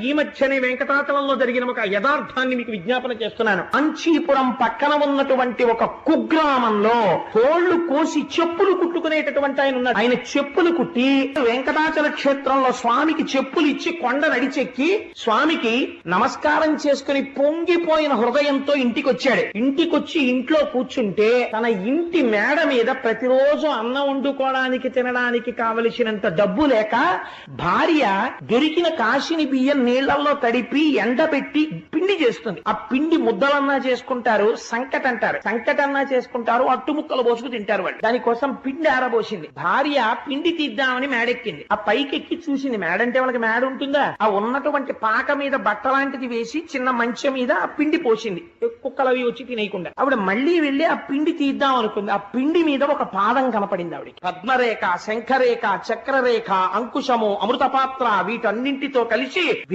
ఈ మధ్యనే వెంకటాచలంలో జరిగిన ఒక యథార్థాన్ని మీకు విజ్ఞాపన చేస్తున్నాను. అంచీపురం పక్కన ఉన్నటువంటి ఒక కుగ్రామంలో కోళ్ళు కోసి చెప్పులు కుట్టుకునేటటువంటి ఆయన ఉన్నాడు. ఆయన చెప్పులు కుట్టి వెంకటాచల క్షేత్రంలో స్వామికి చెప్పులు ఇచ్చి కొండ నడిచెక్కి స్వామికి నమస్కారం చేసుకుని పొంగిపోయిన హృదయంతో ఇంటికి వచ్చాడు ఇంటికొచ్చి ఇంట్లో కూర్చుంటే తన ఇంటి మేడ మీద ప్రతిరోజు అన్నం వండుకోవడానికి తినడానికి కావలసినంత డబ్బు లేక భార్య దొరికిన కాశిని బియ్యం నీళ్ళలో తడిపి ఎండబెట్టి పిండి చేస్తుంది. ఆ పిండి ముద్దలన్నా చేసుకుంటారు సంకట అంటారు. సంకటన్నా చేసుకుంటారు అట్టు ముక్కలు పోసుకు తింటారు వాళ్ళు. దానికోసం పిండి ఆరబోసింది. భార్య పిండి తీద్దామని మేడెక్కింది. ఆ పైకెక్కి చూసింది మేడంటే వాళ్ళకి మేడ ఉంటుందా? ఆ ఉన్నటువంటి పాక మీద బట్ట లాంటిది వేసి చిన్న మంచం మీద ఆ పిండి పోసింది. కుక్కలు అవి వచ్చి తినేయకుండా. ఆవిడ మళ్ళీ వెళ్ళి ఆ పిండి తీద్దాం అనుకుంది. ఆ పిండి మీద ఒక పాదం కనపడింది ఆవిడకి. పద్మరేఖ శంఖరేఖ చక్రరేఖ అంకుశము అమృతపాత్ర వీటన్నింటితో కలిసి